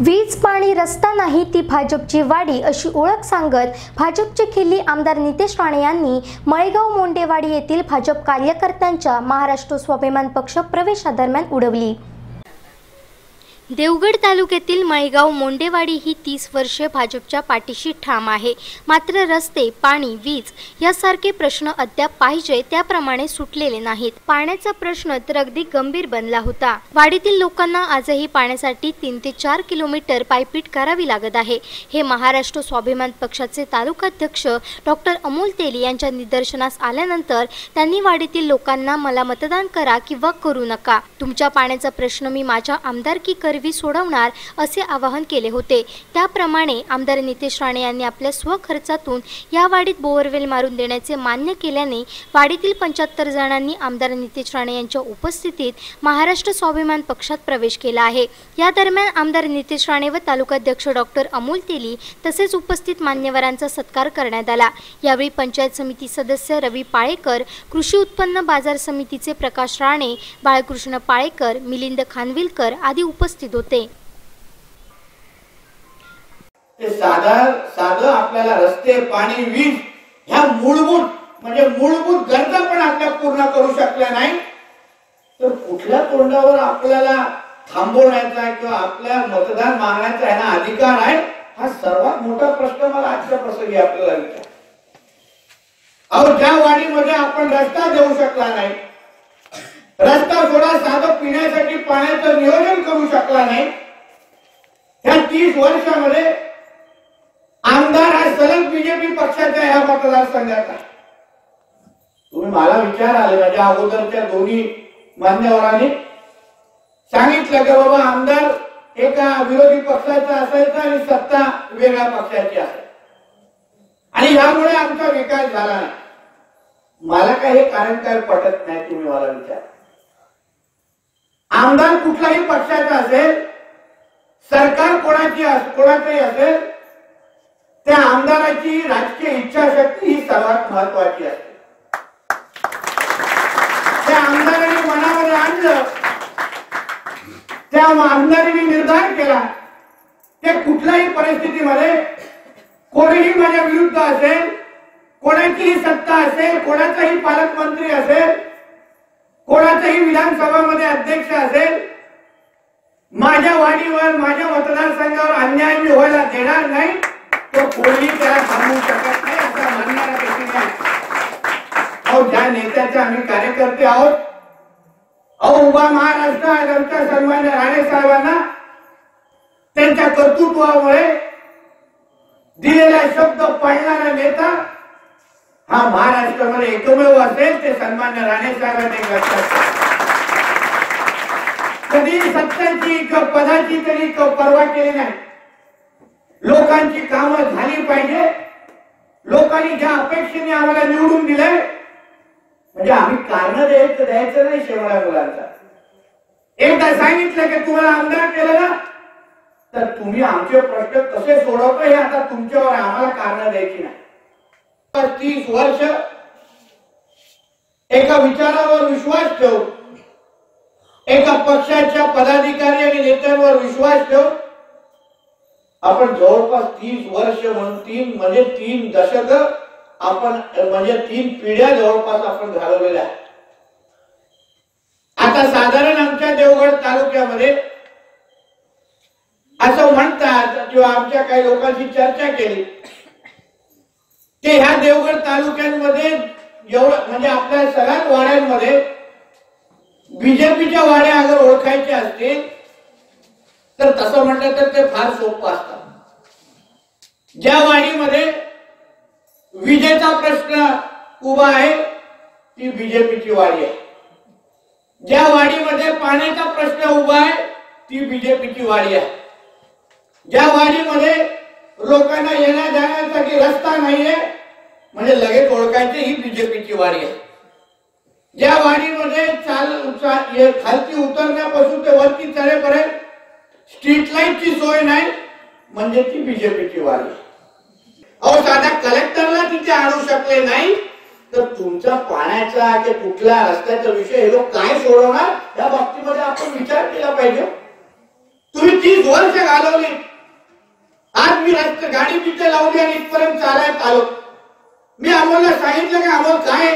वीज पाणी रस्ता नाही ती भाजपची वाडी अशी ओळख सांगत भाजपचे खिल्ली आमदार नितेश राणे यांनी मळेगाव मोंडेवाडी येथील भाजप कार्यकर्त्यांच्या महाराष्ट्र स्वाभिमान पक्ष प्रवेशादरम्यान उडवली. देवगड तालुक्यातील माईगाव मोंडेवाडी ही तीस वर्षे भाजपच्या पाठीशी ठाम आहे. मात्र रस्ते पाणी वीज यासारखे प्रश्न अद्याप पाहिजे त्याप्रमाणे सुटलेले नाहीत. पाण्याचा प्रश्न तर अगदी गंभीर बनला होता. वाडीतील लोकांना आजही पाण्यासाठी तीन ते चार किलोमीटर पायपीट करावी लागत आहे. हे महाराष्ट्र स्वाभिमान पक्षाचे तालुकाध्यक्ष डॉक्टर अमोल तेली यांच्या निदर्शनास आल्यानंतर त्यांनी वाडीतील लोकांना मला मतदान करा किंवा करू नका. तुमच्या पाण्याचा प्रश्न मी माझ्या आमदारकी करवी सोडवणार असे आवाहन केले होते. त्याप्रमाणे आमदार नितेश राणे यांनी आपल्या स्वखर्चातून या वाडीत बोअरवेल मारून देण्याचे मान्य केल्याने वाडीतील पंच्याहत्तर जणांनी आमदार नितेश राणे यांच्या उपस्थितीत महाराष्ट्र स्वाभिमान पक्षात प्रवेश केला आहे. या दरम्यान आमदार नितेश राणे व तालुकाध्यक्ष डॉक्टर अमोल तेली तसेच उपस्थित मान्यवरांचा सत्कार करण्यात आला. यावेळी पंचायत समिती सदस्य रवी पाळेकर कृषी उत्पन्न बाजार समितीचे प्रकाश राणे बाळकृष्ण पाळेकर मिलिंद खानविलकर आदी उपस्थित उपस्थित होते. साधार साधं आपल्याला रस्ते पाणी वीज ह्या मूलभूत म्हणजे मूलभूत गरजा पण आपल्या पूर्ण करू शकल्या नाही तर कुठल्या तोंडावर आपल्याला थांबवण्याचा आहे किंवा आपल्या मतदान मागण्याचा ह्यांना अधिकार आहे? हा सर्वात मोठा प्रश्न मला आजच्या प्रसंगी आपल्याला विचार अहो ज्या वाडीमध्ये आपण रस्ता देऊ शकला नाही रस्ता सोडा साधं पिण्यासाठी पाण्याचं नियोजन करू शकला नाही. या तीस वर्षामध्ये आमदार हा सलग बीजेपी पक्षाच्या ह्या मतदारसंघाचा. तुम्ही मला विचार आले माझ्या अगोदरच्या दोन्ही मान्यवरांनी सांगितलं की बाबा आमदार एका विरोधी पक्षाचा असायचा आणि सत्ता वेगळ्या पक्षाची असायची आणि यामुळे आमचा विकास झाला नाही. मला काही हे कारण काय पटत नाही तुम्ही मला विचार. आमदार कुठल्याही पक्षाचा असेल सरकार कोणाची कोणाचंही असेल त्या आमदाराची राजकीय इच्छाशक्ती ही सर्वात महत्वाची असते. त्या आमदाराने मनामध्ये आणलं त्या आमदाराने निर्धार केला ते कुठल्याही परिस्थितीमध्ये कोणीही माझ्या विरुद्ध असेल कोणाचीही सत्ता असेल कोणाचाही पालकमंत्री असेल कोणाचाही विधानसभामध्ये अध्यक्ष असेल माझ्या वाडीवर माझ्या मतदारसंघावर अन्याय मी व्हायला देणार नाही. तो कोणी त्याला थांबवू शकत नाही असं म्हणणारा व्यक्ती नाही. अहो ज्या नेत्याचे आम्ही कार्यकर्ते आहोत अहो उभा महाराष्ट्र आज आमच्या सन्मान्य राणे साहेबांना त्यांच्या कर्तृत्वामुळे दिलेला शब्द पाळणारा नेता हा महाराष्ट्रामध्ये एकमेव असेल ते सन्मान्य राणे साहेबांनी लक्षात कधी सत्याची पदाची तरी परवा पर्वा केली नाही. लोकांची कामं झाली पाहिजे. लोकांनी ज्या अपेक्षेने आम्हाला निवडून दिलंय म्हणजे आम्ही कारण द्यायचं द्यायचं नाही शेवड्या मुलांचा. एकदा सांगितलं की तुम्हाला आमदार केलं ना तर तुम्ही आमचे प्रश्न कसे सोडवतो हे आता तुमच्यावर आम्हाला कारण द्यायची नाही. तीस वर्ष एका विचारावर विश्वास ठेवून एका पक्षाच्या पदाधिकारी आणि नेत्यांवर विश्वास ठेवून आपण जवळपास तीस वर्ष म्हणून तीन म्हणजे तीन दशक आपण म्हणजे तीन पिढ्या जवळपास आपण घालवलेल्या आता साधारण आमच्या देवगड तालुक्यामध्ये असं म्हणतात किंवा आमच्या काही लोकांशी चर्चा केली की ह्या देवगड तालुक्यांमध्ये एवढं म्हणजे आपल्या सगळ्याच वाड्यांमध्ये बीजेपीच्या वाड्या अगर ओळखायच्या असतील तर तसं म्हटलं तर ते फार सोपं असतं. ज्या वाडीमध्ये विजेचा प्रश्न उभा आहे ती बीजेपीची वाडी आहे. ज्या वाडीमध्ये पाण्याचा प्रश्न उभा आहे ती बीजेपीची वाडी आहे. ज्या वाडीमध्ये लोकांना येण्या जाण्यासाठी रस्ता नाहीये म्हणजे लगेच ओळखायचे ही बीजेपीची वाडी आहे. ज्या वाडीमध्ये चाल खालती उतरण्यापासून ते वरती चढेपर्यंत स्ट्रीट लाईटची सोय नाही म्हणजे ती बीजेपीची वाडी अहो साध्या कलेक्टरला तिथे आणू शकले नाही तर तुमचा पाण्याचा की कुठल्या रस्त्याचा विषय हे लोक काय सोडवणार? या बाबतीमध्ये आपण विचार केला पाहिजे. तुम्ही तीस वर्ष घालवली. आज मी रस्ते गाडी तिथे लावली आणि इथपर्यंत चालायला आलो. मी अमोलला सांगितलं की अमोल काय?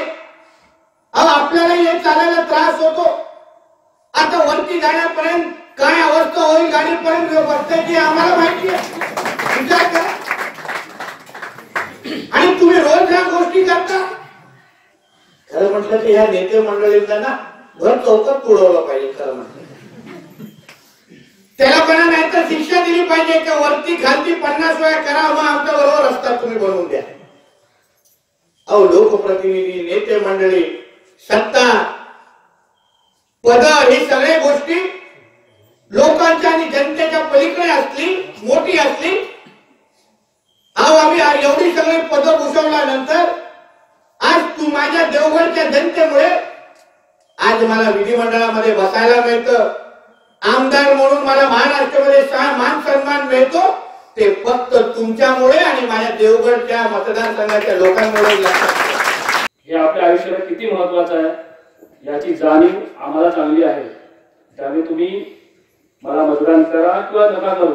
अहो आपल्याला हे चालायला त्रास होतो. आता वरती जाण्यापर्यंत काय अवस्था होईल गाडीपर्यंत बसण्याची आम्हाला माहिती आहे. विचार करा. आणि तुम्ही रोज ह्या गोष्टी करता? खरं म्हटलं की ह्या नेते मंडळींना ना भर चौकात पुढवलं पाहिजे खरं म्हटलं. त्याला पण नाही तर शिक्षा दिली पाहिजे की वरती खालती पन्नास वेळा करा मग आमच्या बरोबर रस्ता तुम्ही बनवून द्या. अहो लोकप्रतिनिधी नेते मंडळी सत्ता पद ही सगळ्या गोष्टी लोकांच्या आणि जनतेच्या पलीकडे असली मोठी असली. अहो आम्ही एवढी सगळी पद भूषवल्यानंतर आज तू माझ्या देवघरच्या जनतेमुळे आज मला विधिमंडळामध्ये बसायला मिळतं. आमदार म्हणून मला महाराष्ट्रामध्ये मान सन्मान मिळतो. ते फक्त तुमच्यामुळे आणि माझ्या देवगडच्या मतदारसंघाच्या लोकांमुळे हे आपल्या आयुष्याला किती महत्वाचं आहे याची जाणीव आम्हाला चांगली आहे. त्यामुळे तुम्ही मला मतदान करा किंवा नका करू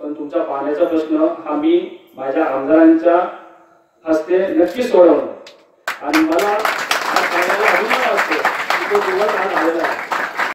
पण तुमचा पाण्याचा प्रश्न हा मी माझ्या आमदारांच्या हस्ते नक्की सोडवणार. आणि मला हा अभिमान असतो की तो दिवस आज आलेला आहे.